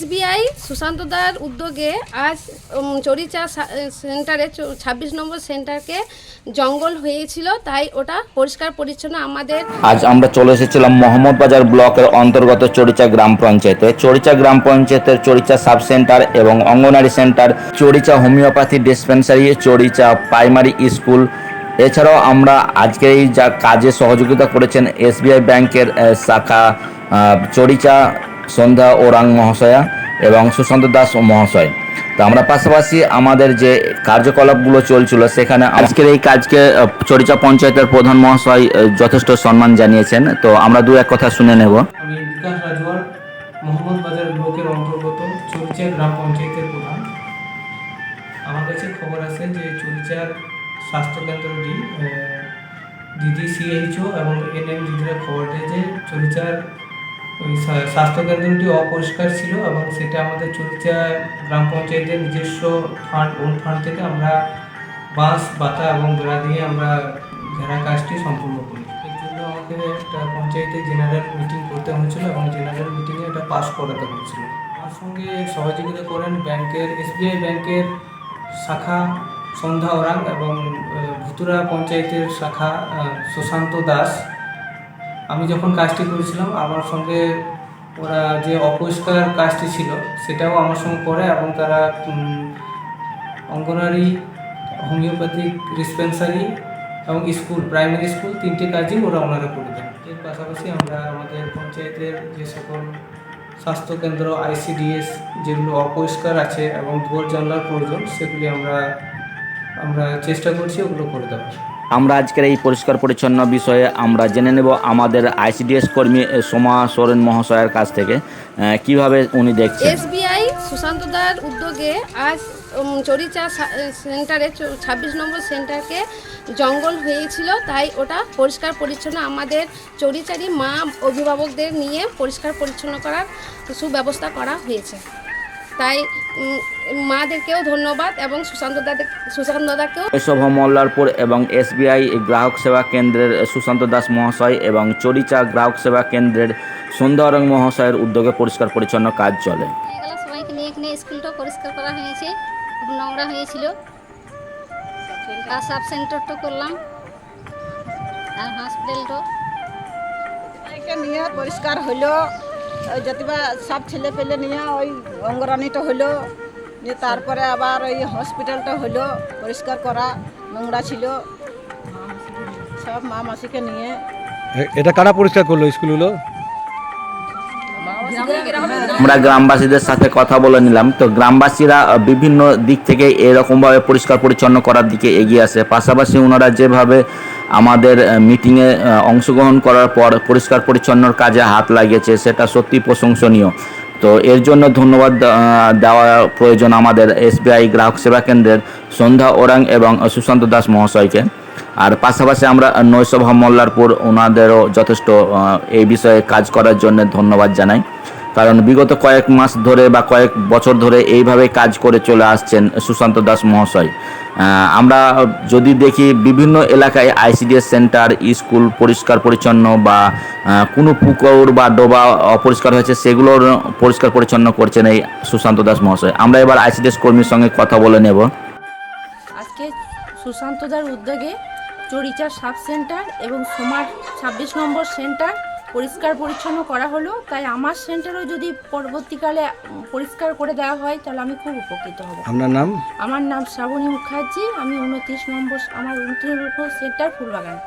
SBI Sushant দার উদ্যোগে আজ চরিচা সেন্টারে ছাব্বিশ নম্বর সেন্টারকে জঙ্গল হয়েছিল, তাই ওটা পরিষ্কার পরিচ্ছন্ন আমাদের। আজ আমরা চলে এসেছিলাম মোহাম্মদবাজার ব্লকের অন্তর্গত চরিচা গ্রাম পঞ্চায়েতে। চরিচা গ্রাম পঞ্চায়েতের চরিচা সাব সেন্টার এবং অঙ্গনারী centre, Charicha homeopathy dispensary, Charicha primary school. এছাড়াও আমরা আজকে এই যা কাজে সহযোগিতা করেছেন এসবিআই ব্যাংকের শাখা চরিচা সন্ধ্যা ওরাং মহাশয়া এবং সুশান্ত দাস মহাশয়। তো আমরা পাশাপাশি আমাদের যে কার্যকলাপগুলো চলছিল সেখানে আজকের এই কাজকে চরিচা পঞ্চায়েতের প্রধান মহাশয় যথেষ্ট সম্মান জানিয়েছেন। তো আমরা দু এক কথা শুনে নেব। আমি বিকাশ রাজওয়ার মোহাম্মদ বাজার ব্লকের অন্তর্গত চরিচা গ্রাম পঞ্চায়েতের প্রধান। আমার কাছে খবর আছে যে চরিচার স্বাস্থ্যকেন্দ্রটি দিদি সিএইচও এবং এনএম দিদিরা খবর দেয় যে চরিচার ওই স্বাস্থ্যকেন্দ্রটি অপরিষ্কার ছিল এবং সেটা আমাদের চরিচা গ্রাম পঞ্চায়েতের নিজস্ব ফান্ড, ওন ফান্ড থেকে আমরা বাঁশ, বাতা এবং বেড়া দিয়ে আমরা ঘেরা কাজটি সম্পূর্ণ করি। এর জন্য আমাকে একটা পঞ্চায়েতে জেনারেল মিটিং করতে হয়েছিল এবং জেনারেল মিটিংয়ে এটা পাস করাতে হয়েছিল। আমার সঙ্গে সহযোগিতা করেন ব্যাংকের, এসবিআই ব্যাংকের শাখা সন্ধ্যা ওরাং এবং ভুতুরা পঞ্চায়েতের শাখা সুশান্ত দাস। আমি যখন কাজটি করেছিলাম, আমার সঙ্গে ওরা যে অপরিষ্কার কাজটি ছিল, সেটাও আমার সঙ্গে করে এবং তারা অঙ্গনারী, হোমিওপ্যাথিক ডিসপেন্সারি এবং স্কুল, প্রাইমারি স্কুল তিনটে কাজই ওরা ওনারা করে দেন। এর পাশাপাশি আমরা আমাদের পঞ্চায়েতের যে সকল স্বাস্থ্যকেন্দ্র আইসিডিএস যেগুলো অপরিষ্কার আছে এবং দুয়ার জানলার প্রয়োজন, সেগুলি আমরা আমরা চেষ্টা করছি ওগুলো করে দেওয়ার। আমরা আজকের এই পরিষ্কার পরিচ্ছন্ন বিষয়ে আমরা জেনে নেব আমাদের আইসিডিএস কর্মী সোমা সোরেন মহাশয়ের কাছ থেকে কীভাবে উনি দেখছেন? এসবিআই সুশান্ত দার উদ্যোগে আজ চরিচা সেন্টারে ছাব্বিশ নম্বর সেন্টারকে জঙ্গল হয়েছিল, তাই ওটা পরিষ্কার পরিচ্ছন্ন। আমাদের চরিচারি মা অভিভাবকদের নিয়ে পরিষ্কার পরিচ্ছন্ন করার সুব্যবস্থা করা হয়েছে। তাই মাদেরকেও ধন্যবাদ এবং সুশান্ত দাদের সুশান্ত দাদাকেও শৈশব মল্লারপুর এবং এসবিআই গ্রাহক সেবা কেন্দ্রের সুশান্ত দাস মহাশয় এবং চরিচা গ্রাহক সেবা কেন্দ্রের সুন্দরং মহাশয়ের উদ্যোগে পরিষ্কার পরিচ্ছন্ন কাজ চলে। সবাইকে নিয়ে এখানে স্কুলটা পরিষ্কার করা হয়েছে নোংরা হয়েছিল। আর সাব সেন্টারটা করলাম আর হসপিটালটা নিয়ে পরিষ্কার হলো। ওই যদিবা সব ছেলে পেলে নিয়ে ওই অঙ্গরানিটা হলো নিয়ে তারপরে আবার ওই হসপিটালটা হলো পরিষ্কার করা নোংরা ছিল। সব মা মাসিকে নিয়ে। এটা কারা পরিষ্কার করল স্কুলগুলো? আমরা গ্রামবাসীদের সাথে কথা বলে নিলাম। তো গ্রামবাসীরা বিভিন্ন দিক থেকে এরকমভাবে পরিষ্কার পরিচ্ছন্ন করার দিকে এগিয়ে আসে পাশাপাশি ওনারা যেভাবে আমাদের মিটিংয়ে অংশগ্রহণ করার পর পরিষ্কার পরিচ্ছন্নর কাজে হাত লাগিয়েছে, সেটা সত্যি প্রশংসনীয়। তো এর জন্য ধন্যবাদ দেওয়া প্রয়োজন আমাদের এসবিআই গ্রাহক সেবা কেন্দ্রের সন্ধ্যা ওরাং এবং সুশান্ত দাস মহাশয়কে। আর পাশাপাশি আমরা নৈশভা মল্লারপুর ওনাদেরও যথেষ্ট এই বিষয়ে কাজ করার জন্য ধন্যবাদ জানাই। কারণ বিগত কয়েক মাস ধরে বা কয়েক বছর ধরে এইভাবে কাজ করে চলে আসছেন সুশান্ত দাস মহাশয়। আমরা যদি দেখি বিভিন্ন এলাকায় আইসিডিএস সেন্টার, স্কুল পরিষ্কার পরিচ্ছন্ন বা কোনো পুকুর বা ডোবা অপরিষ্কার হয়েছে সেগুলোর পরিষ্কার পরিচ্ছন্ন করছেন এই সুশান্ত দাস মহাশয়। আমরা এবার আইসিডিএস কর্মীর সঙ্গে কথা বলে নেব। আজকে সুশান্তদার উদ্যোগে চরিচা সাব সেন্টার এবং সোমার ছাব্বিশ নম্বর সেন্টার পরিষ্কার পরিচ্ছন্ন করা হলো তাই আমার সেন্টারও যদি পরবর্তীকালে পরিষ্কার করে দেওয়া হয় তাহলে আমি খুব উপকৃত হব। আপনার নাম? আমার নাম শ্রাবণী মুখার্জি আমি উনত্রিশ নম্বর আমার উনত্রিশ নম্বর সেন্টার ফুলবাগান।